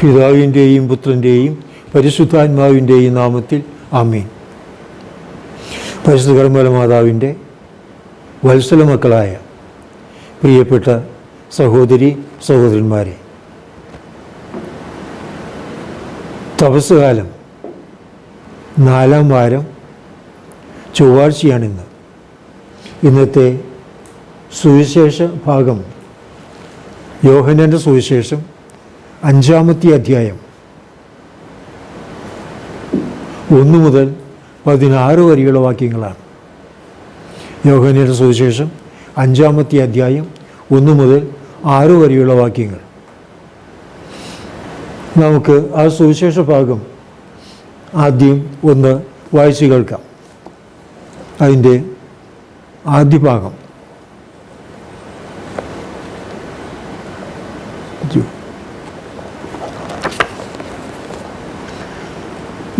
പിതാവിന്റെയും പുത്രന്റെയും പരിശുദ്ധാത്മാവിന്റെയും നാമത്തിൽ ആമീൻ. പരിശുദ്ധ കർമ്മല മാതാവിന്റെ വത്സല മക്കളായ പ്രിയപ്പെട്ട സഹോദരി സഹോദരന്മാരെ തപസ്സുകാലം നാലാം വാരം ചൊവ്വാഴ്ചയാണിന്ന്. ഇന്നത്തെ സുവിശേഷ ഭാഗം യോഹനന്റെ സുവിശേഷം അഞ്ചാമത്തെ അധ്യായം. ഒന്ന് മുതൽ പതിനാറ് വരെയുള്ള വാക്യങ്ങളാണ്. യോഹനയുടെ സുവിശേഷം അഞ്ചാമത്തെ അധ്യായം ഒന്ന് മുതൽ ആറ് വരെയുള്ള വാക്യങ്ങൾ. നമുക്ക് ആ സുവിശേഷ ഭാഗം ആദ്യം ഒന്ന് വായിച്ചു കേൾക്കാം. അതിന്റെ ആദ്യ ഭാഗം.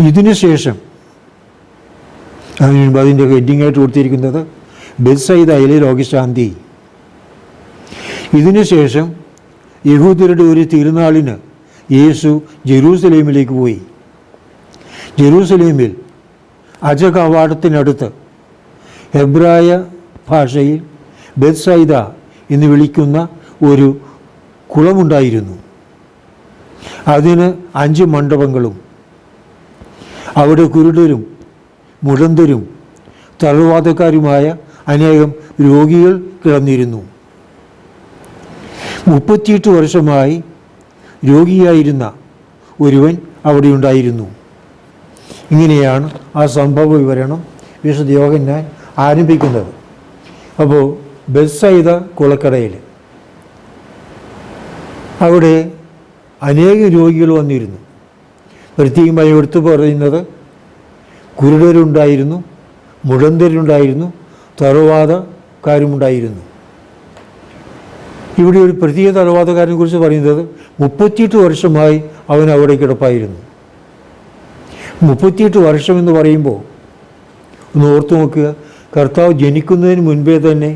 ഇതിനുശേഷം അതിന് മുൻപ് അതിന്റെ ഹെഡിങ്ങായിട്ട് കൊടുത്തിരിക്കുന്നത് ബെത്സൈദയിലെ രോഗശാന്തി ഇതിനുശേഷം യഹൂദരുടെ ഒരു തിരുനാളിന് യേശു ജെറൂസലേമിലേക്ക് പോയി. ജെറൂസലേമിൽ അജ കവാടത്തിനടുത്ത് ഹെബ്രായ ഭാഷയിൽ ബെത്സൈദ എന്ന് വിളിക്കുന്ന ഒരു കുളമുണ്ടായിരുന്നു. അതിന് അഞ്ച് മണ്ഡപങ്ങളും അവിടെ കുരുടരും മുഴന്തരും തളർവാദക്കാരുമായ അനേകം രോഗികൾ കിടന്നിരുന്നു. മുപ്പത്തിയെട്ട് വർഷമായി രോഗിയായിരുന്ന ഒരുവൻ അവിടെ ഉണ്ടായിരുന്നു. ഇങ്ങനെയാണ് ആ സംഭവ വിവരണം വിശുദ്ധ ഞാൻ ആരംഭിക്കുന്നത്. അപ്പോൾ ബസ്സൈത കുളക്കടയിൽ അവിടെ അനേകം രോഗികൾ വന്നിരുന്നു. പ്രത്യേകമായി എടുത്തു പറയുന്നത്. കുരുടരുണ്ടായിരുന്നു മുഴന്തരുണ്ടായിരുന്നു തറവാദക്കാരുമുണ്ടായിരുന്നു ഇവിടെ ഒരു പ്രത്യേക തറവാദക്കാരനെ കുറിച്ച് പറയുന്നത് മുപ്പത്തിയെട്ട് വർഷമായി അവൻ അവിടെ കിടപ്പായിരുന്നു. മുപ്പത്തിയെട്ട് വർഷം എന്ന് പറയുമ്പോൾ ഒന്ന് ഓർത്തു നോക്കുക. കർത്താവ് ജനിക്കുന്നതിന് മുൻപേ തന്നെ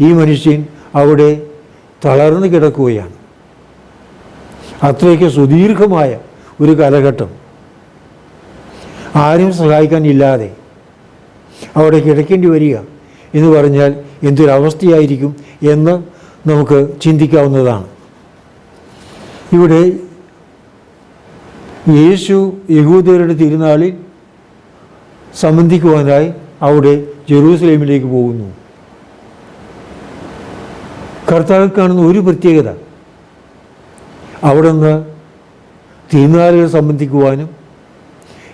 ഈ മനുഷ്യൻ അവിടെ തളർന്നു കിടക്കുകയാണ്. അത്രയ്ക്ക് സുദീർഘമായ ഒരു കാലഘട്ടം. ആരും സഹായിക്കാനില്ലാതെ അവിടെ കിടക്കേണ്ടി വരിക എന്ന് പറഞ്ഞാൽ എന്തൊരവസ്ഥയായിരിക്കും എന്ന് നമുക്ക് ചിന്തിക്കാവുന്നതാണ്. ഇവിടെ യേശു യഹൂദരുടെ തിരുനാളിൽ സംബന്ധിക്കുവാനായി അവിടെ ജെറൂസലേമിലേക്ക് പോകുന്നു. കർത്താവ് കാണുന്ന ഒരു പ്രത്യേകത. അവിടെ നിന്ന് തിരുനാളുകൾ സംബന്ധിക്കുവാനും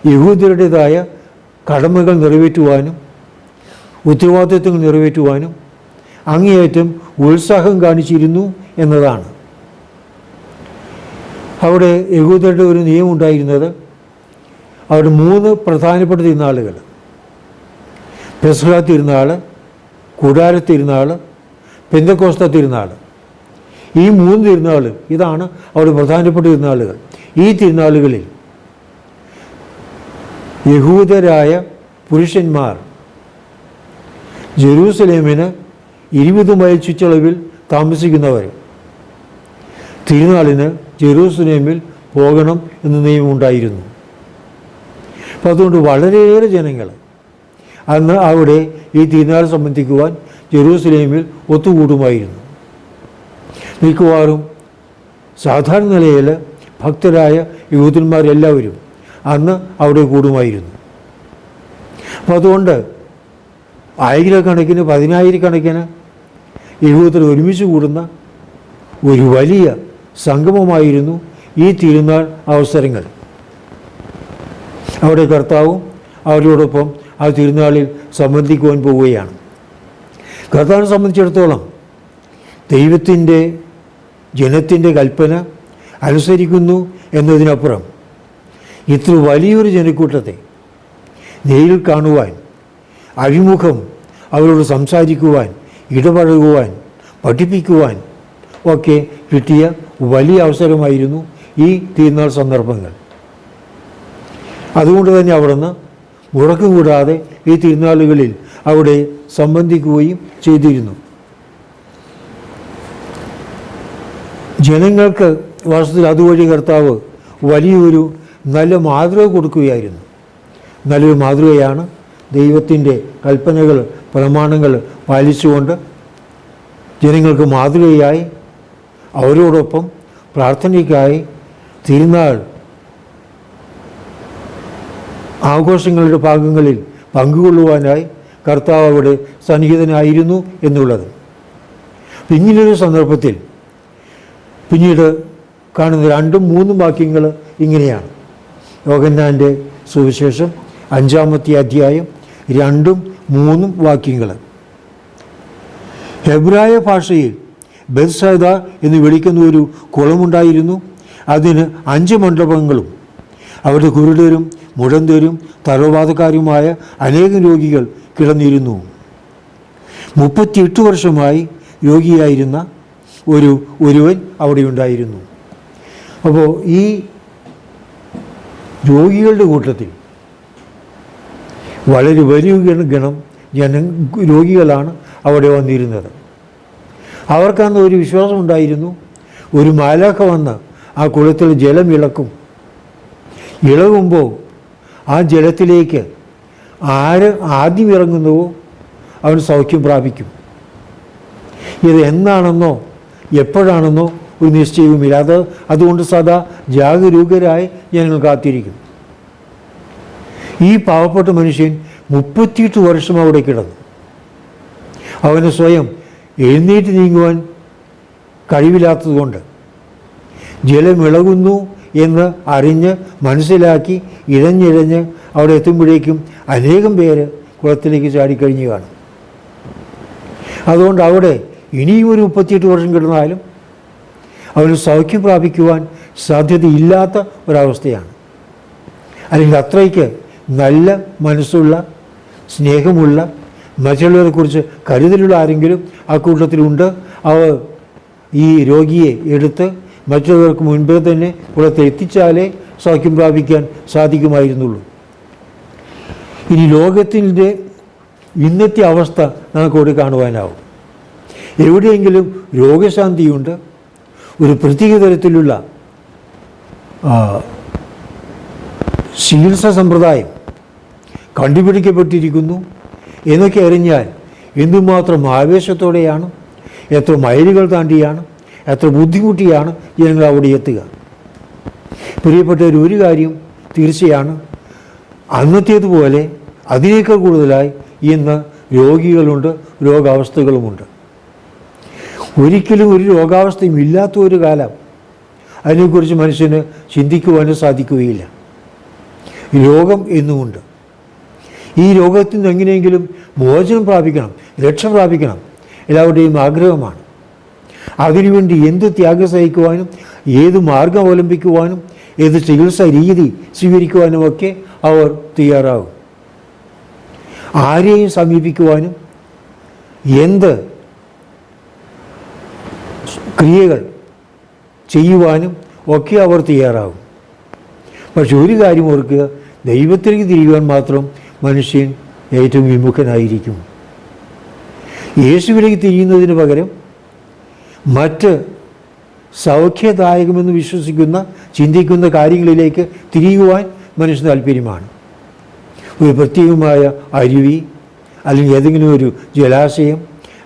യഹൂദരുടേതായ കടമകൾ നിറവേറ്റുവാനും ഉത്തരവാദിത്വങ്ങൾ നിറവേറ്റുവാനും അങ്ങേയറ്റം ഉത്സാഹം കാണിച്ചിരുന്നു എന്നതാണ്. അവിടെ യഹൂദരുടെ ഒരു നിയമം ഉണ്ടായിരുന്നത് അവിടെ മൂന്ന് പ്രധാനപ്പെട്ട തിരുനാളുകൾ. പെസഹ തിരുനാൾ കൂടാര തിരുനാൾ പെന്തക്കോസ്ത തിരുനാൾ. ഈ മൂന്ന് തിരുനാൾ ഇതാണ് അവിടെ പ്രധാനപ്പെട്ട തിരുനാളുകൾ. ഈ തിരുനാളുകളിൽ യഹൂദരായ പുരുഷന്മാർ ജെറൂസലേമിന് ഇരുപത് മൈൽ ചുറ്റളവിൽ താമസിക്കുന്നവർ തിരുനാളിന് ജെറൂസലേമിൽ പോകണം എന്ന നിയമമുണ്ടായിരുന്നു അപ്പം അതുകൊണ്ട് വളരെയേറെ ജനങ്ങൾ അന്ന് അവിടെ ഈ തിരുനാൾ സംബന്ധിക്കുവാൻ ജെറൂസലേമിൽ ഒത്തുകൂടുമായിരുന്നു. മിക്കവാറും സാധാരണ നിലയിൽ ഭക്തരായ യൂതന്മാരെല്ലാവരും അന്ന് അവിടെ കൂടുമായിരുന്നു. അപ്പോൾ അതുകൊണ്ട് ആയിരക്കണക്കിന് പതിനായിരക്കണക്കിന് യഹൂദർ ഒരുമിച്ച് കൂടുന്ന ഒരു വലിയ സംഗമമായിരുന്നു ഈ തിരുനാൾ അവസരങ്ങൾ. അവിടെ കർത്താവും അവരോടൊപ്പം ആ തിരുനാളിൽ സംബന്ധിക്കുവാൻ പോവുകയാണ്. കർത്താവിനെ സംബന്ധിച്ചിടത്തോളം ദൈവത്തിന്റെ ജനത്തിന്റെ കൽപ്പന അനുസരിക്കുന്നു എന്നതിനപ്പുറം ഇത്ര വലിയൊരു ജനക്കൂട്ടത്തെ നേരിൽ കാണുവാൻ അഭിമുഖം അവരോട് സംസാരിക്കുവാൻ ഇടപഴകുവാൻ പഠിപ്പിക്കുവാൻ ഒക്കെ കിട്ടിയ വലിയ അവസരമായിരുന്നു ഈ തീർന്നാൾ സന്ദർഭങ്ങൾ. അതുകൊണ്ട് തന്നെ അവിടുന്ന് മുടക്കം കൂടാതെ ഈ തിരുനാളുകളിൽ അവിടെ സംബന്ധിക്കുകയും ചെയ്തിരുന്നു. ജനങ്ങൾക്ക് വാസ്തവത്തിൽ അതുവഴി കർത്താവ് വലിയൊരു നല്ല മാതൃക കൊടുക്കുകയായിരുന്നു. നല്ലൊരു മാതൃകയാണ് ദൈവത്തിന്റെ കൽപ്പനകൾ പ്രമാണങ്ങൾ പാലിച്ചുകൊണ്ട് ജനങ്ങൾക്ക് മാതൃകയായി അവരോടൊപ്പം പ്രാർത്ഥനയ്ക്കായി തിരുനാൾ ആഘോഷങ്ങളുടെ ഭാഗങ്ങളിൽ പങ്കുകൊള്ളുവാനായി കർത്താവ് അവിടെ സന്നിഹിതനായിരുന്നു എന്നുള്ളത്. പിന്നീടൊരു സന്ദർഭത്തിൽ പിന്നീട് കാണുന്ന രണ്ടും മൂന്നും വാക്യങ്ങൾ ഇങ്ങനെയാണ്. യോഗന്നാന്റെ സുവിശേഷം അഞ്ചാമത്തെ അധ്യായം രണ്ടും മൂന്നും വാക്യങ്ങൾ ഹെബ്രായ ഭാഷയിൽ ബെത്സൈദ എന്ന് വിളിക്കുന്ന ഒരു കുളമുണ്ടായിരുന്നു. അതിന് അഞ്ച് മണ്ഡപങ്ങളും അവരുടെ കുരുടരും മുഴന്തരും തറവാദക്കാരുമായ അനേകം രോഗികൾ കിടന്നിരുന്നു. മുപ്പത്തിയെട്ട് വർഷമായി രോഗിയായിരുന്ന ഒരു ഒരുവൻ അവിടെ ഉണ്ടായിരുന്നു അപ്പോൾ ഈ രോഗികളുടെ കൂട്ടത്തിൽ വളരെ വലിയ ഗണം ജന രോഗികളാണ് അവിടെ വന്നിരുന്നത്. അവർക്കന്ന് ഒരു വിശ്വാസം ഉണ്ടായിരുന്നു. ഒരു മാലാഖ വന്ന് ആ കുളത്തിൽ ജലം ഇളക്കും. ഇളകുമ്പോൾ ആ ജലത്തിലേക്ക് ആര് ആദ്യം ഇറങ്ങുന്നുവോ അവൻ സൗഖ്യം പ്രാപിക്കും. ഇത് എന്നാണെന്നോ എപ്പോഴാണെന്നോ ഒരു നിശ്ചയവുമില്ല അത് അതുകൊണ്ട് സദാ ജാഗരൂകരായി ഞങ്ങൾ കാത്തിരിക്കും ഈ പാവപ്പെട്ട മനുഷ്യൻ മുപ്പത്തിയെട്ട് വർഷം അവിടെ കിടന്നു. അവന് സ്വയം എഴുന്നേറ്റ് നീങ്ങുവാൻ കഴിവില്ലാത്തതുകൊണ്ട് ജലം ഇളകുന്നു എന്ന് അറിഞ്ഞ് മനസ്സിലാക്കി ഇഴഞ്ഞിഴഞ്ഞ് അവിടെ എത്തുമ്പോഴേക്കും അനേകം പേര് കുളത്തിലേക്ക് ചാടിക്കഴിഞ്ഞു കാണും. അതുകൊണ്ട് അവിടെ ഇനിയും ഒരു മുപ്പത്തിയെട്ട് വർഷം കിടന്നാലും അവന് സൗഖ്യം പ്രാപിക്കുവാൻ സാധ്യതയില്ലാത്ത ഒരവസ്ഥയാണ്. അല്ലെങ്കിൽ അത്രയ്ക്ക് നല്ല മനസ്സുള്ള സ്നേഹമുള്ള മറ്റുള്ളവരെക്കുറിച്ച് കരുതലുള്ള ആരെങ്കിലും ആ കൂട്ടത്തിലുണ്ട് അവർ ഈ രോഗിയെ എടുത്ത് മറ്റുള്ളവർക്ക് മുൻപേ തന്നെ പുറത്ത് എത്തിച്ചാലേ സൗഖ്യം പ്രാപിക്കാൻ സാധിക്കുമായിരുന്നുള്ളൂ. ഇനി ലോകത്തിന്റെ ഇന്നത്തെ അവസ്ഥ നമുക്കവിടെ കാണുവാനാവും. എവിടെയെങ്കിലും രോഗശാന്തിയുണ്ട്. ഒരു പ്രത്യേക തരത്തിലുള്ള ചികിത്സ സമ്പ്രദായം കണ്ടുപിടിക്കപ്പെട്ടിരിക്കുന്നു എന്നൊക്കെ അറിഞ്ഞാൽ എന്തുമാത്രം ആവേശത്തോടെയാണ് എത്ര മൈലുകൾ താണ്ടിയാണ് എത്ര ബുദ്ധിമുട്ടിയാണ് ജനങ്ങൾ അവിടെ എത്തുക. പ്രിയപ്പെട്ടവർ ഒരു കാര്യം തീർച്ചയാണ്. അന്നത്തേതുപോലെ അതിനേക്കാൾ കൂടുതലായി ഇന്ന് രോഗികളുണ്ട് രോഗാവസ്ഥകളുമുണ്ട്. ഒരിക്കലും ഒരു രോഗാവസ്ഥയും ഇല്ലാത്ത ഒരു കാലം. അതിനെക്കുറിച്ച് മനുഷ്യന് ചിന്തിക്കുവാനും സാധിക്കുകയില്ല. രോഗം എന്നുമുണ്ട് ഈ രോഗത്തിൽ നിന്ന് എങ്ങനെയെങ്കിലും മോചനം പ്രാപിക്കണം രക്ഷ പ്രാപിക്കണം എല്ലാവരുടെയും ആഗ്രഹമാണ്. അതിനുവേണ്ടി എന്ത് ത്യാഗം സഹിക്കുവാനും ഏത് മാർഗം അവലംബിക്കുവാനും ഏത് ചികിത്സാ രീതി സ്വീകരിക്കുവാനും ഒക്കെ അവർ തയ്യാറാകും. ആരെയും സമീപിക്കുവാനും എന്ത് ക്രിയകൾ ചെയ്യുവാനും ഒക്കെ അവർ തയ്യാറാകും. പക്ഷെ ഒരു കാര്യം ഓർക്കുക ദൈവത്തിലേക്ക് തിരിയുവാൻ മാത്രം മനുഷ്യൻ ഏറ്റവും വിമുഖനായിരിക്കും. യേശുവിലേക്ക് തിരിയുന്നതിന് പകരം മറ്റ് സൗഖ്യദായകമെന്ന് വിശ്വസിക്കുന്ന ചിന്തിക്കുന്ന കാര്യങ്ങളിലേക്ക് തിരിയുവാൻ മനുഷ്യൻ താല്പര്യമാണ്. ഒരു പ്രത്യേകമായ അരുവി അല്ലെങ്കിൽ ഏതെങ്കിലും ഒരു ജലാശയം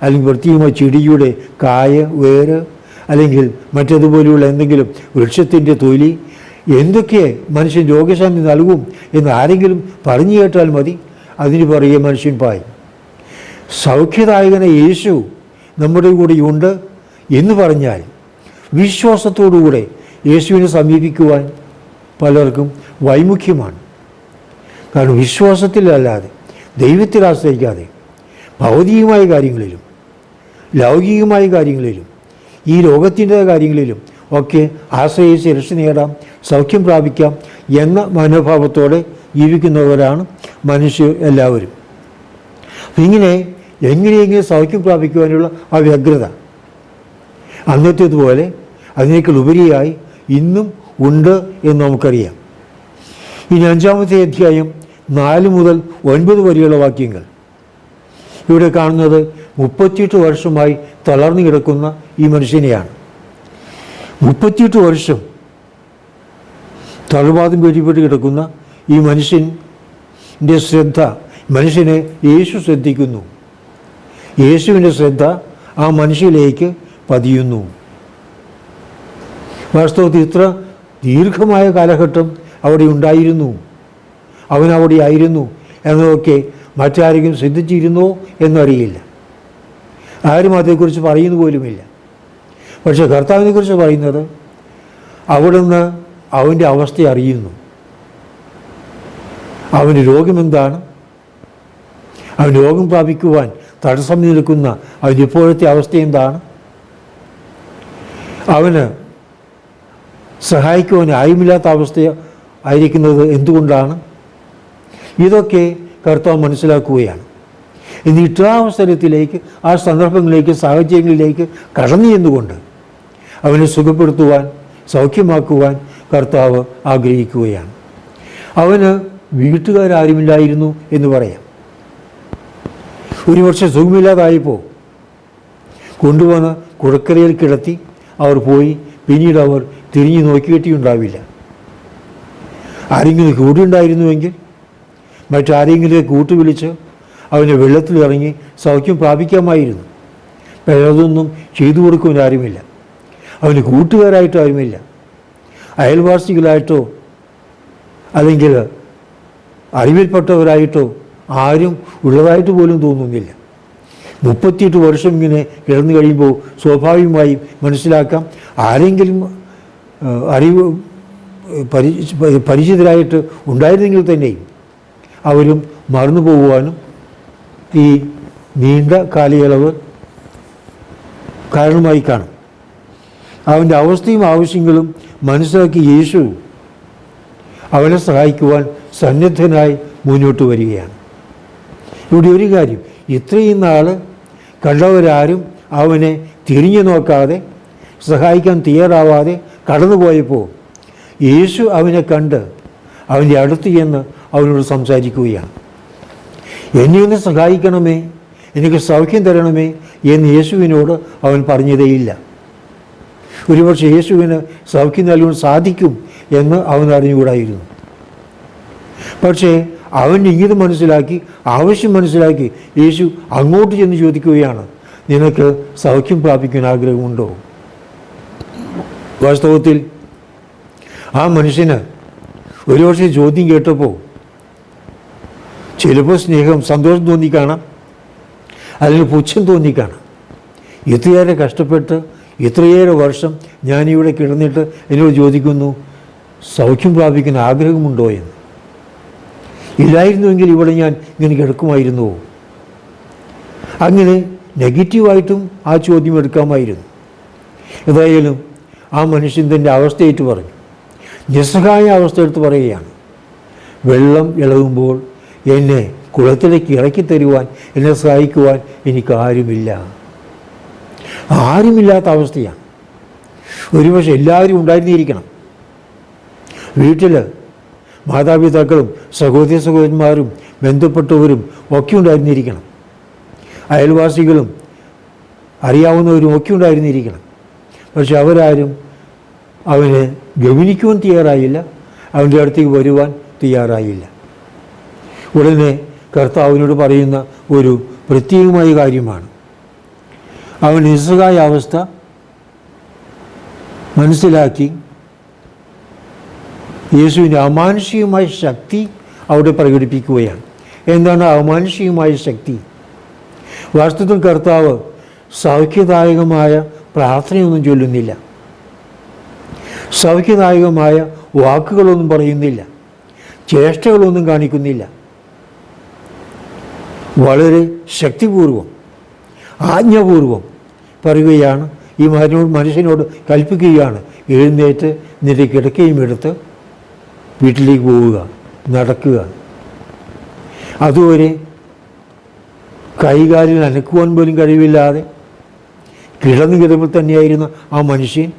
അല്ലെങ്കിൽ പ്രത്യേകമായ ചെടിയുടെ കായ വേര് അല്ലെങ്കിൽ മറ്റതുപോലെയുള്ള എന്തെങ്കിലും വൃക്ഷത്തിന്റെ തൊലി എന്തൊക്കെ മനുഷ്യൻ രോഗശാന്തി നൽകും എന്ന് ആരെങ്കിലും പറഞ്ഞു കേട്ടാൽ മതി. അതിന് പറയുക മനുഷ്യൻ പായി. സൗഖ്യദായകന യേശു നമ്മുടെ കൂടെയുണ്ട് എന്ന് പറഞ്ഞാൽ വിശ്വാസത്തോടുകൂടെ യേശുവിനെ സമീപിക്കുവാൻ പലർക്കും വൈമുഖ്യമാണ്. കാരണം വിശ്വാസത്തിലല്ലാതെ ദൈവത്തിൽ ആശ്രയിക്കാതെ ഭൗതികമായ കാര്യങ്ങളിലും ലൗകികമായ കാര്യങ്ങളിലും ഈ രോഗത്തിന്റെ കാര്യങ്ങളിലും ഒക്കെ ആശ്രയിച്ച് രക്ഷ നേടാം സൗഖ്യം പ്രാപിക്കാം എന്ന മനോഭാവത്തോടെ ജീവിക്കുന്നവരാണ് മനുഷ്യർ എല്ലാവരും. ഇങ്ങനെ എങ്ങനെയെങ്കിലും സൗഖ്യം പ്രാപിക്കുവാനുള്ള ആ വ്യഗ്രത അന്നത്തേതുപോലെ അതിനേക്കാൾ ഉപരിയായി ഇന്നും ഉണ്ട് എന്ന് നമുക്കറിയാം. ഇനി അഞ്ചാമത്തെ അധ്യായം നാല് മുതൽ ഒൻപത് വരെയുള്ള വാക്യങ്ങൾ. ഇവിടെ കാണുന്നത് മുപ്പത്തിയെട്ട് വർഷമായി തളർന്നു കിടക്കുന്ന ഈ മനുഷ്യനെയാണ്. മുപ്പത്തിയെട്ട് വർഷം തളർവാദം പേടിപ്പെട്ട് കിടക്കുന്ന ഈ മനുഷ്യന്റെ ശ്രദ്ധ മനുഷ്യനെ യേശു ശ്രദ്ധിക്കുന്നു. യേശുവിന്റെ ശ്രദ്ധ ആ മനുഷ്യയിലേക്ക് പതിയുന്നു. വാസ്തവത്തിൽ ഇത്ര ദീർഘമായ കാലഘട്ടം അവിടെ ഉണ്ടായിരുന്നു. അവൻ അവിടെ ആയിരുന്നു എന്നതൊക്കെ മറ്റാരെങ്കിലും ശ്രദ്ധിച്ചിരുന്നോ എന്നറിയില്ല. ആരും അതേക്കുറിച്ച് പറയുന്നു പോലുമില്ല. പക്ഷേ കർത്താവിനെക്കുറിച്ച് പറയുന്നത് അവിടുന്ന് അവന്റെ അവസ്ഥ അറിയുന്നു. അവന് രോഗമെന്താണ് അവൻ രോഗം പ്രാപിക്കുവാൻ തടസ്സം നിൽക്കുന്ന അവന്റെ ഇപ്പോഴത്തെ അവസ്ഥ എന്താണ്? അവന് സഹായിക്കുവാൻ ആയുമില്ലാത്ത അവസ്ഥ ആയിരിക്കുന്നത് എന്തുകൊണ്ടാണ്? ഇതൊക്കെ കർത്താവ് മനസ്സിലാക്കുകയാണ്. ഇന്ന് ഇഷ്ടാവസരത്തിലേക്ക് ആ സന്ദർഭങ്ങളിലേക്ക് സാഹചര്യങ്ങളിലേക്ക് കടന്നു ചെന്നുകൊണ്ട് അവനെ സുഖപ്പെടുത്തുവാൻ സൗഖ്യമാക്കുവാൻ കർത്താവ് ആഗ്രഹിക്കുകയാണ്. അവന് വീട്ടുകാരാരുമില്ലായിരുന്നു എന്ന് പറയാം. ഒരു വർഷം സുഖമില്ലാതായപ്പോൾ കൊണ്ടുവന്ന് കുടക്കരയിൽ കിടത്തി അവർ പോയി പിന്നീട് അവർ തിരിഞ്ഞു നോക്കിയിട്ടുണ്ടാവില്ല. ആരെങ്കിലും കൂടി ഉണ്ടായിരുന്നുവെങ്കിൽ മറ്റാരെങ്കിലും കൂട്ടു വിളിച്ച് അവനെ വെള്ളത്തിലിറങ്ങി സൗഖ്യം പ്രാപിക്കാമായിരുന്നു. പലതൊന്നും ചെയ്തു കൊടുക്കുവാൻ ആരുമില്ല. അവന് കൂട്ടുകാരായിട്ടോ ആരുമില്ല. അയൽവാസികളായിട്ടോ അല്ലെങ്കിൽ അറിവിൽപ്പെട്ടവരായിട്ടോ ആരും ഉള്ളതായിട്ട് പോലും തോന്നുന്നില്ല. മുപ്പത്തിയെട്ട് വർഷം ഇങ്ങനെ കിടന്നു കഴിയുമ്പോൾ സ്വാഭാവികമായും മനസ്സിലാക്കാം ആരെങ്കിലും അറിവ് പരി പരിചിതരായിട്ട് ഉണ്ടായിരുന്നെങ്കിൽ തന്നെയും അവരും മറന്നു പോകുവാനും ഈ നീണ്ട കാലയളവ് കാരണമായി കാണും. അവന്റെ അവസ്ഥയും ആവശ്യങ്ങളും മനസ്സിലാക്കി യേശു അവനെ സഹായിക്കുവാൻ സന്നദ്ധനായി മുന്നോട്ട് വരികയാണ്. ഇവിടെ ഒരു കാര്യം ഇത്രയും നാൾ കണ്ടവരാരും അവനെ തിരിഞ്ഞു നോക്കാതെ സഹായിക്കാൻ തയ്യാറാവാതെ കടന്നുപോയപ്പോൾ യേശു അവനെ കണ്ട് അവന്റെ അടുത്ത് ചെന്ന് അവനോട് സംസാരിക്കുകയാണ്. എന്നെ ഒന്ന് സഹായിക്കണമേ. എനിക്ക് സൗഖ്യം തരണമേ എന്ന് യേശുവിനോട് അവൻ പറഞ്ഞതേയില്ല. ഒരുപക്ഷെ യേശുവിന് സൗഖ്യം നൽകാൻ സാധിക്കും എന്ന് അവൻ അറിഞ്ഞുകൂടായിരുന്നു. പക്ഷേ അവൻ ഇങ്ങനെ മനസ്സിലാക്കി ആവശ്യം മനസ്സിലാക്കി യേശു അങ്ങോട്ട് ചെന്ന് ചോദിക്കുകയാണ് നിനക്ക് സൗഖ്യം പ്രാപിക്കാൻ ആഗ്രഹമുണ്ടോ? വാസ്തവത്തിൽ ആ മനുഷ്യന് ഒരുപക്ഷെ ചോദ്യം കേട്ടപ്പോൾ ചിലപ്പോൾ സ്നേഹം സന്തോഷം തോന്നിക്കാണാം അല്ലെങ്കിൽ പുച്ഛം തോന്നിക്കാണാം ഇത്രയേറെ കഷ്ടപ്പെട്ട് ഇത്രയേറെ വർഷം ഞാനിവിടെ കിടന്നിട്ട് എന്നോട് ചോദിക്കുന്നു സൗഖ്യം പ്രാപിക്കുന്ന ആഗ്രഹമുണ്ടോ എന്ന്? ഇല്ലായിരുന്നുവെങ്കിൽ ഇവിടെ ഞാൻ ഇങ്ങനെ കിടക്കുമായിരുന്നുവോ അങ്ങനെ നെഗറ്റീവായിട്ടും ആ ചോദ്യം എടുക്കാമായിരുന്നു. ഏതായാലും ആ മനുഷ്യൻ തന്റെ അവസ്ഥയേറ്റ് പറഞ്ഞു. നിസ്സഹായ അവസ്ഥ എടുത്ത് പറയുകയാണ്. വെള്ളം ഇളകുമ്പോൾ എന്നെ കുളത്തിലേക്ക് ഇറക്കി തരുവാൻ എന്നെ സഹായിക്കുവാൻ എനിക്ക് ആരുമില്ല ആരുമില്ലാത്ത അവസ്ഥയാണ്. ഒരുപക്ഷെ എല്ലാവരും ഉണ്ടായിരുന്നിരിക്കണം. വീട്ടിൽ മാതാപിതാക്കളും സഹോദരി സഹോദരന്മാരും ബന്ധപ്പെട്ടവരും ഒക്കെ ഉണ്ടായിരുന്നിരിക്കണം. അയൽവാസികളും അറിയാവുന്നവരും ഒക്കെ ഉണ്ടായിരുന്നിരിക്കണം. പക്ഷെ അവരാരും അവനെ ഗവനിക്കുവാൻ തയ്യാറായില്ല. അവന്റെ അടുത്തേക്ക് വരുവാൻ തയ്യാറായില്ല. ഉടനെ കർത്താവിനോട് പറയുന്ന ഒരു പ്രത്യേകമായ കാര്യമാണ്. അവൻ നിസ്സഹായ അവസ്ഥ മനസ്സിലാക്കി യേശുവിന്റെ അമാനുഷികമായ ശക്തി അവിടെ പ്രകടിപ്പിക്കുകയാണ്. എന്താണ് അമാനുഷികമായ ശക്തി? വാസ്തവത്തിൽ കർത്താവ് സൗഖ്യദായകമായ പ്രാർത്ഥനയൊന്നും ചൊല്ലുന്നില്ല. സൗഖ്യദായകമായ വാക്കുകളൊന്നും പറയുന്നില്ല. ചേഷ്ടകളൊന്നും കാണിക്കുന്നില്ല. വളരെ ശക്തിപൂർവം ആജ്ഞാപൂർവം പറയുകയാണ്. ഈ മകനോട് മനുഷ്യനോട് കൽപ്പിക്കുകയാണ്. എഴുന്നേറ്റ് നിന്റെ കിടക്കയും എടുത്ത് വീട്ടിലേക്ക് പോവുക നടക്കുക. അതുവരെ കൈകാലിൽ അനക്കുവാൻ പോലും കഴിവില്ലാതെ കിടന്നു കിടപ്പിൽ തന്നെയായിരുന്ന ആ മനുഷ്യൻ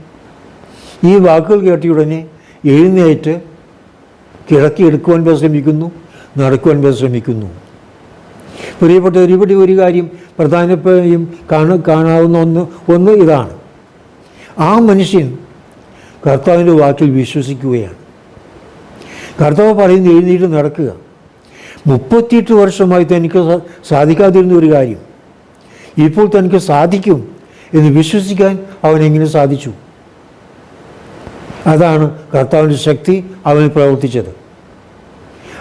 ഈ വാക്കുകൾ കേട്ടിയുടനെ എഴുന്നേറ്റ് കിടക്കി എടുക്കുവാൻ പരിശ്രമിക്കുന്നു നടക്കുവാൻ പരിശ്രമിക്കുന്നു പ്രിയപ്പെട്ടവർ ഒരുപടി ഒരു കാര്യം പ്രധാനപ്പെയും കാണ കാണാവുന്ന ഒന്ന് ഒന്ന് ഇതാണ്. ആ മനുഷ്യൻ കർത്താവിന്റെ വാക്കിൽ വിശ്വസിക്കുകയാണ്. കർത്താവ് പറയുന്ന എഴുന്നേറ്റ് നടക്കുക. മുപ്പത്തിയെട്ട് വർഷമായി തനിക്ക് സാധിക്കാതിരുന്ന ഒരു കാര്യം. ഇപ്പോൾ തനിക്ക് സാധിക്കും എന്ന് വിശ്വസിക്കാൻ അവൻ എങ്ങനെ സാധിച്ചു? അതാണ് കർത്താവിന്റെ ശക്തി അവന് പ്രവർത്തിച്ചത്.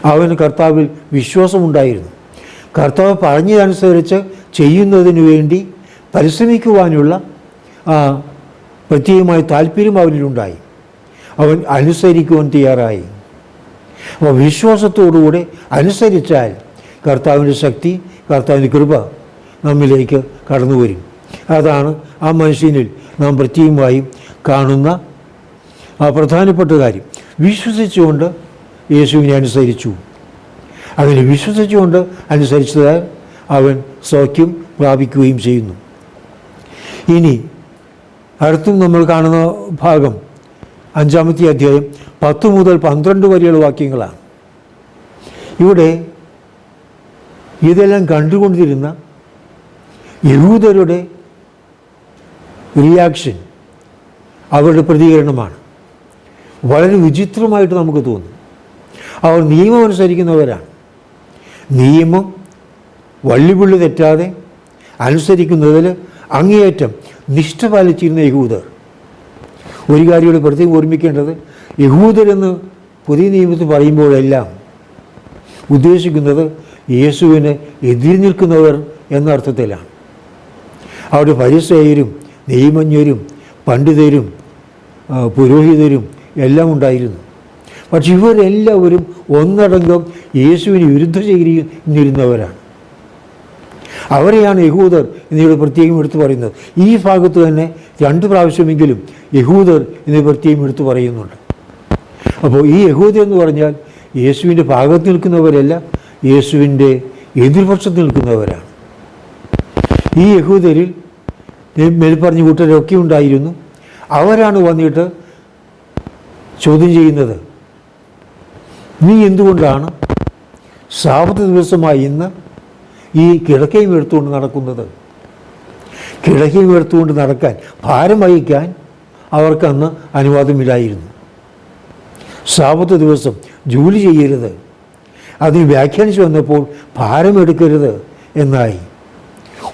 അവന് കർത്താവിൽ വിശ്വാസമുണ്ടായിരുന്നു. കർത്താവ് പറഞ്ഞതനുസരിച്ച് ചെയ്യുന്നതിന് വേണ്ടി പരിശ്രമിക്കുവാനുള്ള പ്രത്യേകമായ താല്പര്യം അവനിലുണ്ടായി. അവൻ അനുസരിക്കുവാൻ തയ്യാറായി. അപ്പോൾ വിശ്വാസത്തോടുകൂടെ അനുസരിച്ചാൽ കർത്താവിന്റെ ശക്തി കർത്താവിന്റെ കൃപ നമ്മിലേക്ക് കടന്നു വരും. അതാണ് ആ മനുഷ്യനിൽ നാം പ്രത്യേകമായും കാണുന്ന ആ പ്രധാനപ്പെട്ട കാര്യം. വിശ്വസിച്ചുകൊണ്ട് യേശുവിനെ അനുസരിച്ചു. അങ്ങനെ വിശ്വസിച്ചുകൊണ്ട് അനുസരിച്ചതാൽ അവൻ സൗഖ്യം പ്രാപിക്കുകയും ചെയ്യുന്നു. ഇനി അടുത്തും നമ്മൾ കാണുന്ന ഭാഗം അഞ്ചാമത്തെ അധ്യായം പത്ത് മുതൽ പന്ത്രണ്ട് വരെയുള്ള വാക്യങ്ങളാണ്. ഇവിടെ ഇതെല്ലാം കണ്ടുകൊണ്ടിരുന്ന യഹൂദരുടെ റിയാക്ഷൻ അവരുടെ പ്രതികരണമാണ്. വളരെ വിചിത്രമായിട്ട് നമുക്ക് തോന്നും. അവർ നിയമം അനുസരിക്കുന്നവരാണ് നിയമം വള്ളിപുള്ളി തെറ്റാതെ അനുസരിക്കുന്നതിൽ അങ്ങേയറ്റം നിഷ്ഠ പാലിച്ചിരുന്ന യഹൂദർ. ഒരു കാര്യം ഇവിടെ പ്രത്യേകം ഓർമ്മിക്കേണ്ടത് യഹൂദരെന്ന് പുതിയ നിയമത്തിൽ പറയുമ്പോഴെല്ലാം ഉദ്ദേശിക്കുന്നത് യേശുവിന് എതിരി നിൽക്കുന്നവർ എന്ന അർത്ഥത്തിലാണ്. അവിടെ പരിസയരും നിയമജ്ഞരും പണ്ഡിതരും പുരോഹിതരും എല്ലാം ഉണ്ടായിരുന്നു. പക്ഷെ ഇവരെല്ലാവരും ഒന്നടങ്കം യേശുവിന് വിരുദ്ധ ചെയ്യുന്നവരാണ് അവരെയാണ് യഹൂദർ എന്നിവിടെ പ്രത്യേകം എടുത്തു പറയുന്നത്. ഈ ഭാഗത്ത് തന്നെ രണ്ട് പ്രാവശ്യമെങ്കിലും യഹൂദർ എന്ന് പ്രത്യേകം എടുത്തു പറയുന്നുണ്ട്. അപ്പോൾ ഈ യഹൂദർ എന്ന് പറഞ്ഞാൽ യേശുവിന്റെ ഭാഗത്ത് നിൽക്കുന്നവരല്ല യേശുവിന്റെ എതിർപക്ഷത്ത് നിൽക്കുന്നവരാണ്. ഈ യഹൂദരിൽ മേൽപ്പറഞ്ഞ കൂട്ടരൊക്കെ ഉണ്ടായിരുന്നു. അവരാണ് വന്നിട്ട് ചോദ്യം ചെയ്യുന്നത് നീ എന്തുകൊണ്ടാണ് സാപത്ത് ദിവസമായി ഇന്ന് ഈ കിടക്കയും എടുത്തുകൊണ്ട് നടക്കുന്നത്? കിടക്കയും എടുത്തുകൊണ്ട് നടക്കാൻ ഭാരം വഹിക്കാൻ അവർക്കന്ന് അനുവാദമില്ലായിരുന്നു. സാപത്ത് ദിവസം ജോലി ചെയ്യരുത്. അതിന് വ്യാഖ്യാനിച്ചു വന്നപ്പോൾ ഭാരമെടുക്കരുത് എന്നായി.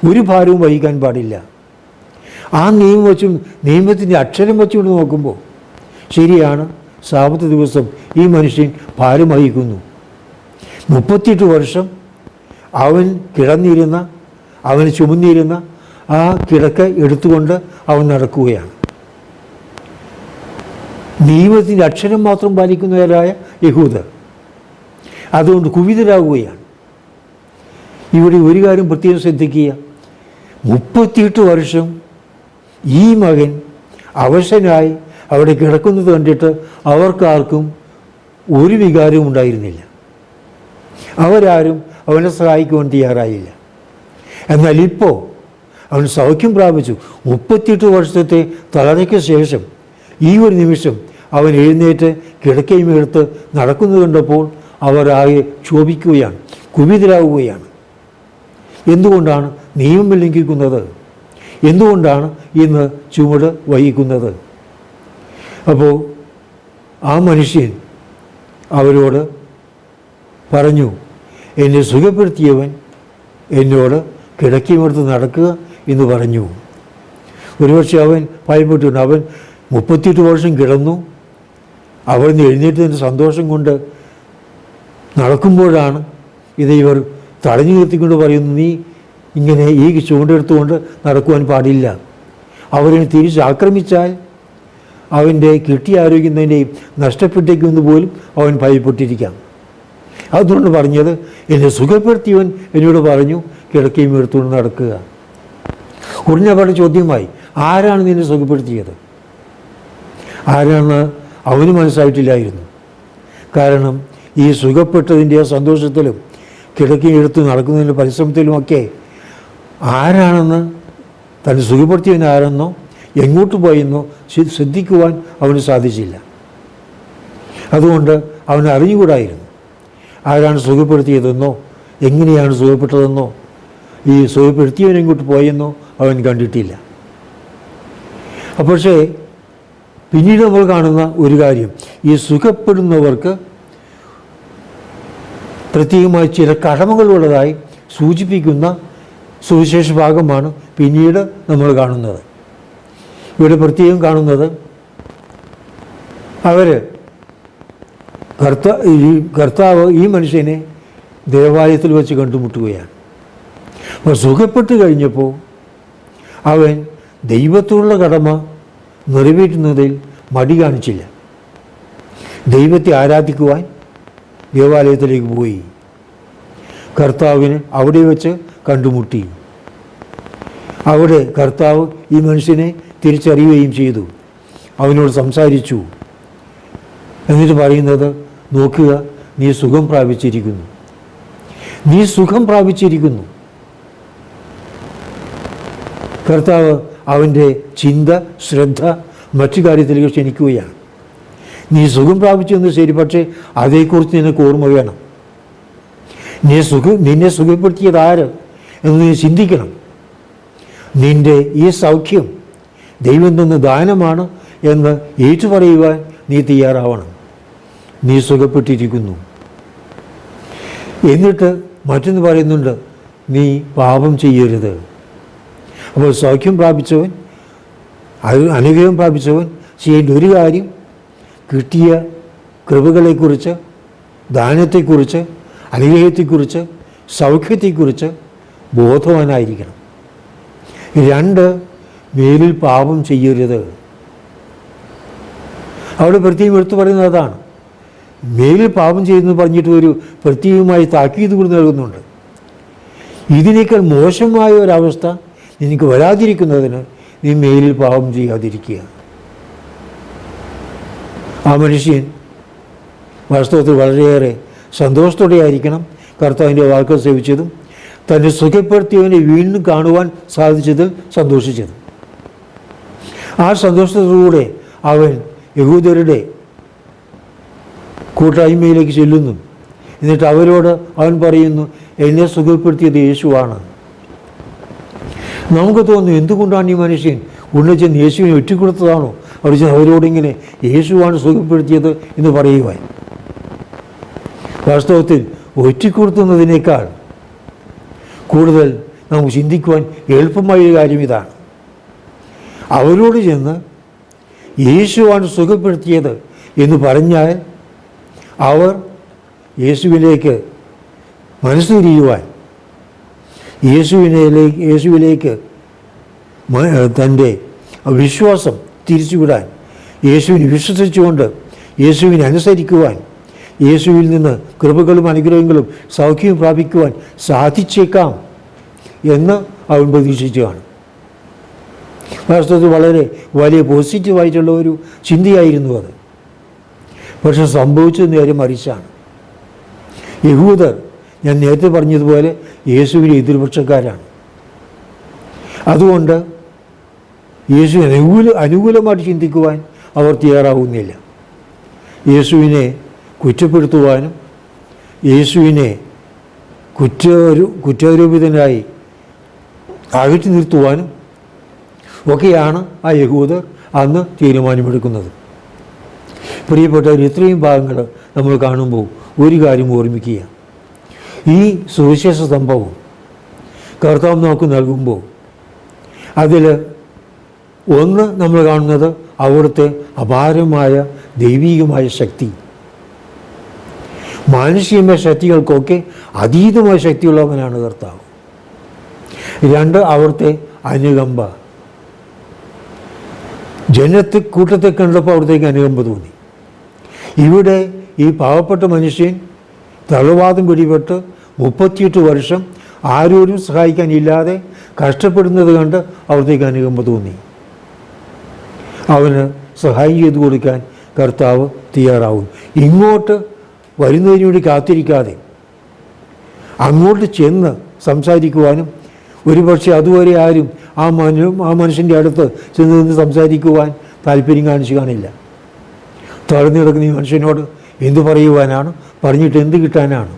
ഒരു ഭാരവും വഹിക്കാൻ പാടില്ല. ആ നിയമം വെച്ചും നിയമത്തിന്റെ അക്ഷരം വെച്ചുകൊണ്ട് നോക്കുമ്പോൾ ശരിയാണ് സാപത്ത് ദിവസം ഈ മനുഷ്യൻ ഭാരം വഹിക്കുന്നു മുപ്പത്തിയെട്ട് വർഷം അവൻ കിടന്നിരുന്ന അവൻ ചുമന്നിരുന്ന ആ കിടക്ക എടുത്തുകൊണ്ട് അവൻ നടക്കുകയാണ്. നിയമത്തിന്റെ അക്ഷരം മാത്രം പാലിക്കുന്നവരായ യഹൂദർ അതുകൊണ്ട് കുവിതരാകുകയാണ്. ഇവിടെ ഒരു കാര്യം പ്രത്യേകം ശ്രദ്ധിക്കുക. മുപ്പത്തിയെട്ട് വർഷം ഈ മകൻ അവശനായി അവിടെ കിടക്കുന്നത് കണ്ടിട്ട് അവർക്കാർക്കും ഒരു വികാരവും ഉണ്ടായിരുന്നില്ല. അവരാരും അവനെ സഹായിക്കുവാൻ തയ്യാറായില്ല. എന്നാൽ ഇപ്പോൾ അവൻ സൗഖ്യം പ്രാപിച്ചു. മുപ്പത്തിയെട്ട് വർഷത്തെ തളരയ്ക്ക് ശേഷം ഈ ഒരു നിമിഷം അവൻ എഴുന്നേറ്റ് കിടക്കയും എടുത്ത് നടക്കുന്നത് കണ്ടപ്പോൾ അവർ ആകെ ക്ഷോഭിക്കുകയാണ് കുപിതരാകുകയാണ് എന്തുകൊണ്ടാണ് നിയമം ലംഘിക്കുന്നത്? എന്തുകൊണ്ടാണ് ഇന്ന് ചുവട് വഹിക്കുന്നത്? അപ്പോൾ ആ മനുഷ്യൻ അവരോട് പറഞ്ഞു എന്നെ സുഖപ്പെടുത്തിയവൻ എന്നോട് കിടക്കിയുമെടുത്ത് നടക്കുക എന്ന് പറഞ്ഞു. ഒരുപക്ഷെ അവൻ ഭയപ്പെട്ടിട്ടുണ്ട് അവൻ മുപ്പത്തിയെട്ട് വർഷം കിടന്നു. അവിടുന്ന് എഴുന്നേറ്റതിന്റെ സന്തോഷം കൊണ്ട് നടക്കുമ്പോഴാണ് ഇത് ഇവർ തടഞ്ഞു നിർത്തിക്കൊണ്ട് പറയുന്നു നീ ഇങ്ങനെ ഈ ചൂണ്ടെടുത്തുകൊണ്ട് നടക്കുവാൻ പാടില്ല. അവരെ തിരിച്ച് ആക്രമിച്ചാൽ അവന്റെ കിട്ടിയ ആരോഗ്യത്തിന്റെയും നഷ്ടപ്പെട്ടേക്കുമെന്ന് പോലും അവൻ ഭയപ്പെട്ടിരിക്കാം. അതുകൊണ്ട് പറഞ്ഞത് എന്നെ സുഖപ്പെടുത്തിയവൻ എന്നോട് പറഞ്ഞു കിടക്കയും എടുത്തുകൊണ്ട് നടക്കുക. ഉടനെ അവരുടെ ചോദ്യമായി ആരാണ് നിന്നെ സുഖപ്പെടുത്തിയത്? ആരാണ് അവന് മനസ്സായിട്ടില്ലായിരുന്നു കാരണം ഈ സുഖപ്പെട്ടതിന്റെ സന്തോഷത്തിലും കിടക്കയും എടുത്ത് നടക്കുന്നതിന്റെ പരിശ്രമത്തിലുമൊക്കെ ആരാണെന്ന് തന്നെ സുഖപ്പെടുത്തിയവൻ ആരെന്നോ എങ്ങോട്ട് പോയെന്നോ ശ്രദ്ധിക്കുവാൻ അവന് സാധിച്ചില്ല. അതുകൊണ്ട് അവൻ അറിഞ്ഞുകൂടായിരുന്നു. ആരാണ് സുഖപ്പെടുത്തിയതെന്നോ എങ്ങനെയാണ് സുഖപ്പെട്ടതെന്നോ ഈ സുഖപ്പെടുത്തിയവൻ എങ്ങോട്ട് പോയെന്നോ അവൻ കണ്ടിട്ടില്ല. പക്ഷേ പിന്നീട് നമ്മൾ കാണുന്ന ഒരു കാര്യം ഈ സുഖപ്പെടുന്നവർക്ക് പ്രത്യേകമായി ചില കടമകളുള്ളതായി സൂചിപ്പിക്കുന്ന സുവിശേഷ ഭാഗമാണ് പിന്നീട് നമ്മൾ കാണുന്നത്. ഇവിടെ പ്രത്യേകം കാണുന്നത് അവർ കർത്ത ഈ കർത്താവ് ഈ മനുഷ്യനെ ദേവാലയത്തിൽ വെച്ച് കണ്ടുമുട്ടുകയാണ്. അപ്പോൾ സുഖപ്പെട്ട് കഴിഞ്ഞപ്പോൾ അവൻ ദൈവത്തോടുള്ള കടമ നിറവേറ്റുന്നതിൽ മടി കാണിച്ചില്ല. ദൈവത്തെ ആരാധിക്കുവാൻ ദേവാലയത്തിലേക്ക് പോയി. കർത്താവിന് അവിടെ വെച്ച് കണ്ടുമുട്ടി. അവിടെ കർത്താവ് ഈ മനുഷ്യനെ തിരിച്ചറിയുകയും ചെയ്തു. അവനോട് സംസാരിച്ചു. എന്നിട്ട് പറയുന്നത് നോക്കുക നീ സുഖം പ്രാപിച്ചിരിക്കുന്നു. നീ സുഖം പ്രാപിച്ചിരിക്കുന്നു. കർത്താവ് അവന്റെ ചിന്ത ശ്രദ്ധ മറ്റു കാര്യത്തിലേക്ക് ക്ഷണിക്കുകയാണ്. നീ സുഖം പ്രാപിച്ചു എന്ന് ശരി പക്ഷേ അതേക്കുറിച്ച് നിനക്ക് ഓർമ്മ വേണം. നീ സുഖം നിന്നെ സുഖപ്പെടുത്തിയത് ആര്? എന്ന് നീ ചിന്തിക്കണം. നിന്റെ ഈ സൗഖ്യം ദൈവം തന്ന ദാനമാണ് എന്ന് ഏറ്റുപറയുവാൻ നീ തയ്യാറാവണം. നീ സുഖപ്പെട്ടിരിക്കുന്നു. എന്നിട്ട് മറ്റൊന്ന് പറയുന്നുണ്ട് നീ പാപം ചെയ്യരുത്. അപ്പോൾ സൗഖ്യം പ്രാപിച്ചവൻ അനുഗ്രഹം പ്രാപിച്ചവൻ ചെയ്യേണ്ട ഒരു കാര്യം കിട്ടിയ കൃപകളെക്കുറിച്ച് ദാനത്തെക്കുറിച്ച് അനുഗ്രഹത്തെക്കുറിച്ച് സൗഖ്യത്തെക്കുറിച്ച് ബോധവാനായിരിക്കണം. രണ്ട് മേലിൽ പാപം ചെയ്യരുത്. അവിടെ പ്രത്യേകം എടുത്തു പറയുന്നത് അതാണ്. മേലിൽ പാപം ചെയ്യുന്നു പറഞ്ഞിട്ട് ഒരു പ്രത്യേകമായി താക്കീത് കൂടി നൽകുന്നുണ്ട്. ഇതിനേക്കാൾ മോശമായ ഒരവസ്ഥ നിനക്ക് വരാതിരിക്കുന്നതിന് നീ മേലിൽ പാപം ചെയ്യാതിരിക്കുക. ആ മനുഷ്യൻ വാസ്തവത്തിൽ വളരെയേറെ സന്തോഷത്തോടെ ആയിരിക്കണം കർത്താവിന്റെ വാക്കുകൾ സേവിച്ചതും തന്നെ സുഖപ്പെടുത്തിയവനെ വീണ്ടും കാണുവാൻ സാധിച്ചതിൽ സന്തോഷിച്ചതും. ആ സന്തോഷത്തോടുകൂടെ അവൻ യഹൂദരുടെ കൂട്ടായ്മയിലേക്ക് ചെല്ലുന്നു. എന്നിട്ട് അവരോട് അവൻ പറയുന്നു എന്നെ സുഖപ്പെടുത്തിയത് യേശുവാണ്. നമുക്ക് തോന്നുന്നു എന്തുകൊണ്ടാണ് ഈ മനുഷ്യൻ ഉണ്ണി ചെന്ന് യേശുവിനെ ഒറ്റിക്കൊടുത്തതാണോ? ചെന്ന് അവരോടിങ്ങനെ യേശുവാണ് സുഖപ്പെടുത്തിയത് എന്ന് പറയുവാൻ. വാസ്തവത്തിൽ ഒറ്റിക്കൊടുത്തുന്നതിനേക്കാൾ കൂടുതൽ നമുക്ക് ചിന്തിക്കുവാൻ എളുപ്പമായ ഒരു കാര്യം ഇതാണ്. അവരോട് ചെന്ന് യേശുവാണ് സുഖപ്പെടുത്തിയത് എന്ന് പറഞ്ഞാൽ അവർ യേശുവിലേക്ക് മനസ്സുരിയുവാൻ യേശുവിനേലേക്ക് യേശുവിലേക്ക് തന്റെ വിശ്വാസം തിരിച്ചുവിടാൻ യേശുവിനെ വിശ്വസിച്ചുകൊണ്ട് യേശുവിനെ അനുസരിക്കുവാൻ യേശുവിൽ നിന്ന് കൃപകളും അനുഗ്രഹങ്ങളും സൗഖ്യവും പ്രാപിക്കുവാൻ സാധിച്ചേക്കാം എന്ന് അവൻ പ്രതീക്ഷിച്ചതാണ്. വാസ്തവത്തിൽ വളരെ വലിയ പോസിറ്റീവായിട്ടുള്ള ഒരു ചിന്തയായിരുന്നു അത്. പക്ഷെ സംഭവിച്ചത് നേരെ മറിച്ചാണ്. യഹൂദർ ഞാൻ നേരത്തെ പറഞ്ഞതുപോലെ യേശുവിന്റെ എതിർപക്ഷക്കാരാണ്. അതുകൊണ്ട് യേശു അനുകൂല അനുകൂലമായിട്ട് ചിന്തിക്കുവാൻ അവർ തയ്യാറാവുന്നില്ല. യേശുവിനെ കുറ്റപ്പെടുത്തുവാനും യേശുവിനെ കുറ്റ കുറ്റാരോപിതനായി അകറ്റി നിർത്തുവാനും ഒക്കെയാണ് ആ യഹൂദർ അന്ന് തീരുമാനമെടുക്കുന്നത്. പ്രിയപ്പെട്ടവർ ഇത്രയും ഭാഗങ്ങൾ നമ്മൾ കാണുമ്പോൾ ഒരു കാര്യം ഓർമ്മിക്കുക. ഈ സുവിശേഷ സംഭവം കർത്താവ് നമുക്ക് നൽകുമ്പോൾ അതിൽ ഒന്ന് നമ്മൾ കാണുന്നത് അവിടുത്തെ അപാരമായ ദൈവീകമായ ശക്തി. മാനുഷികമായ ശക്തികൾക്കൊക്കെ അതീതമായ ശക്തിയുള്ളവനാണ് കർത്താവ്. രണ്ട് അവിടുത്തെ അനുകമ്പ. ജനത്തെ കൂട്ടത്തെ കണ്ടപ്പോൾ അവിടത്തേക്ക് അനുകമ്പ തോന്നി. ഇവിടെ ഈ പാവപ്പെട്ട മനുഷ്യൻ തളവാദം പിടിപെട്ട് മുപ്പത്തിയെട്ട് വർഷം ആരോരും സഹായിക്കാനില്ലാതെ കഷ്ടപ്പെടുന്നത് കണ്ട് അവിടത്തേക്ക് അനുകമ്പ തോന്നി. അവന് സഹായം ചെയ്തു കൊടുക്കാൻ കർത്താവ് തയ്യാറാവും ഇങ്ങോട്ട് വരുന്നതിന് വേണ്ടി കാത്തിരിക്കാതെ അങ്ങോട്ട് ചെന്ന് സംസാരിക്കുവാനും ഒരുപക്ഷെ അതുവരെ ആരും ആ മനു ആ മനുഷ്യന്റെ അടുത്ത് ചെന്ന് നിന്ന് സംസാരിക്കുവാൻ താല്പര്യം കാണിച്ചു കാണില്ല. തളർന്നു കിടക്കുന്ന ഈ മനുഷ്യനോട് എന്തു പറയുവാനാണ്? പറഞ്ഞിട്ട് എന്ത് കിട്ടാനാണ്?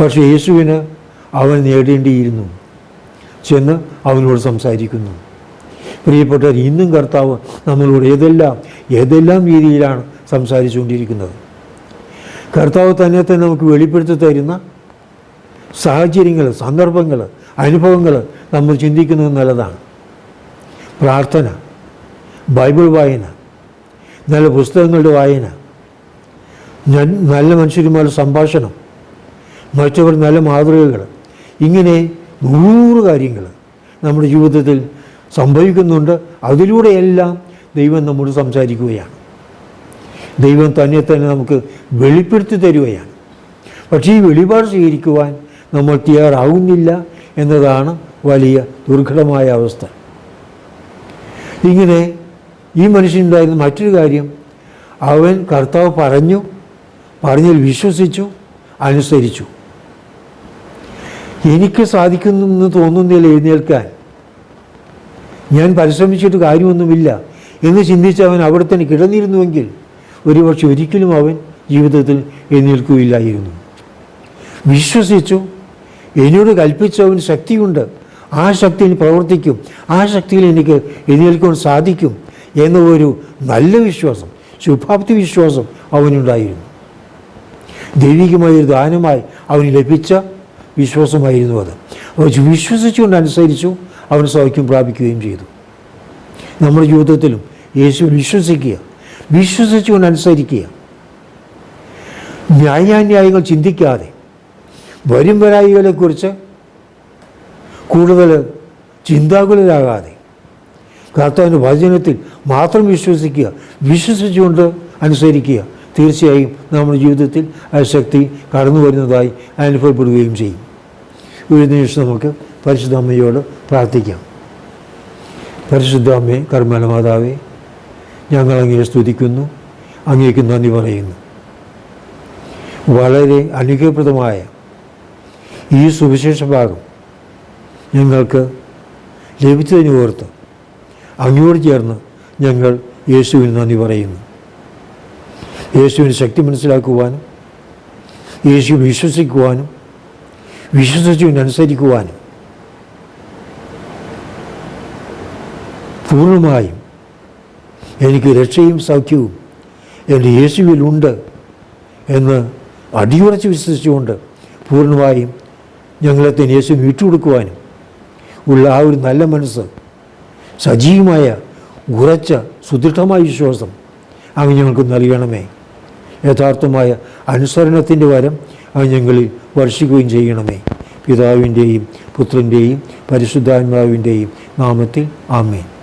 പക്ഷേ യേശുവിന് അവൻ നേടേണ്ടിയിരുന്നു. ചെന്ന് അവനോട് സംസാരിക്കുന്നു. പ്രിയപ്പെട്ടവർ ഇന്നും കർത്താവ് നമ്മളോട് ഏതെല്ലാം ഏതെല്ലാം രീതിയിലാണ് സംസാരിച്ചുകൊണ്ടിരിക്കുന്നത്? കർത്താവ് തന്നെ തന്നെ നമുക്ക് വെളിപ്പെടുത്തി തരുന്ന സാഹചര്യങ്ങൾ സന്ദർഭങ്ങൾ അനുഭവങ്ങൾ നമ്മൾ ചിന്തിക്കുന്നത് നല്ലതാണ്. പ്രാർത്ഥന ബൈബിൾ വായന നല്ല പുസ്തകങ്ങളുടെ വായന നല്ല മനുഷ്യരുമായുള്ള സംഭാഷണം മറ്റവർ നല്ല മാതൃകകൾ ഇങ്ങനെ നൂറ് കാര്യങ്ങൾ നമ്മുടെ ജീവിതത്തിൽ സംഭവിക്കുന്നുണ്ട്. അതിലൂടെയെല്ലാം ദൈവം നമ്മോട് സംസാരിക്കുകയാണ്. ദൈവം തന്നെ തന്നെ നമുക്ക് വെളിപ്പെടുത്തി തരികയാണ്. പക്ഷേ ഈ വെളിപാട് സ്വീകരിക്കുവാൻ നമ്മൾ തയ്യാറാവുന്നില്ല. എന്നതാണ് വലിയ ദുർഘടമായ അവസ്ഥ. ഇങ്ങനെ ഈ മനുഷ്യനുണ്ടായിരുന്ന മറ്റൊരു കാര്യം അവൻ കർത്താവ് പറഞ്ഞു പറഞ്ഞതിൽ വിശ്വസിച്ചു അനുസരിച്ചു. എനിക്ക് സാധിക്കുന്നെന്ന് തോന്നുന്നില്ല എഴുന്നേൽക്കാൻ ഞാൻ പരിശ്രമിച്ചിട്ട് കാര്യമൊന്നുമില്ല എന്ന് ചിന്തിച്ച് അവൻ അവിടെ തന്നെ കിടന്നിരുന്നുവെങ്കിൽ ഒരുപക്ഷെ ഒരിക്കലും അവൻ ജീവിതത്തിൽ എഴുന്നേൽക്കുകയില്ലായിരുന്നു. വിശ്വസിച്ചു എന്നോട് കൽപ്പിച്ചവന് ശക്തിയുണ്ട്. ആ ശക്തിയിൽ പ്രവർത്തിക്കും. ആ ശക്തിയിൽ എനിക്ക് എഴുന്നേൽക്കുവാൻ സാധിക്കും എന്ന ഒരു നല്ല വിശ്വാസം ശുഭാപ്തി വിശ്വാസം അവനുണ്ടായിരുന്നു. ദൈവികമായ ഒരു ദാനമായി അവന് ലഭിച്ച വിശ്വാസമായിരുന്നു അത്. അപ്പോൾ വിശ്വസിച്ചുകൊണ്ട് അനുസരിച്ചു അവൻ സൗഖ്യം പ്രാപിക്കുകയും ചെയ്തു. നമ്മുടെ ജീവിതത്തിലും യേശു വിശ്വസിക്കുക വിശ്വസിച്ചുകൊണ്ട് അനുസരിക്കുക. ന്യായാന്യായങ്ങൾ ചിന്തിക്കാതെ വരും വരായികളെക്കുറിച്ച് കൂടുതൽ ചിന്താകുലരാകാതെ കർത്താവിന്റെ വചനത്തിൽ മാത്രം വിശ്വസിക്കുക വിശ്വസിച്ചുകൊണ്ട് അനുസരിക്കുക തീർച്ചയായും നമ്മുടെ ജീവിതത്തിൽ ആ ശക്തി കടന്നു വരുന്നതായി അനുഭവപ്പെടുകയും ചെയ്യും. ഒരു നിമിഷം നമുക്ക് പരിശുദ്ധ അമ്മയോട് പ്രാർത്ഥിക്കാം. പരിശുദ്ധ അമ്മേ കർമ്മല മാതാവേ ഞങ്ങൾ അങ്ങയെ സ്തുതിക്കുന്നു അങ്ങേക്ക് നന്ദി പറയുന്നു. വളരെ അനുഗ്രഹപ്രദമായ ഈ സുവിശേഷ ഭാഗം ഞങ്ങൾക്ക് ലഭിച്ചതിന് ഓർത്ത് അങ്ങോട്ട് ചേർന്ന് ഞങ്ങൾ യേശുവിന് നന്ദി പറയുന്നു. യേശുവിന് ശക്തി മനസ്സിലാക്കുവാനും യേശു വിശ്വസിക്കുവാനും വിശ്വസിച്ചുവിനനുസരിക്കുവാനും പൂർണമായും എനിക്ക് രക്ഷയും സൗഖ്യവും എന്റെ യേശുവിലുണ്ട് എന്ന് അടിയുറച്ച് വിശ്വസിച്ചുകൊണ്ട് പൂർണമായും ഞങ്ങളെ തന്നെ യേശു വിട്ടുകൊടുക്കുവാനും ഉള്ള ആ ഒരു നല്ല മനസ്സ് സജീവമായ ഉറച്ച സുദൃഢമായ വിശ്വാസം അങ്ങ് ഞങ്ങൾക്ക് നൽകണമേ. യഥാർത്ഥമായ അനുസരണത്തിന്റെ വരം അവൻ ഞങ്ങളിൽ വർഷിക്കുകയും ചെയ്യണമേ. പിതാവിന്റെയും പുത്രന്റെയും പരിശുദ്ധാത്മാവിന്റെയും നാമത്തിൽ ആമേൻ.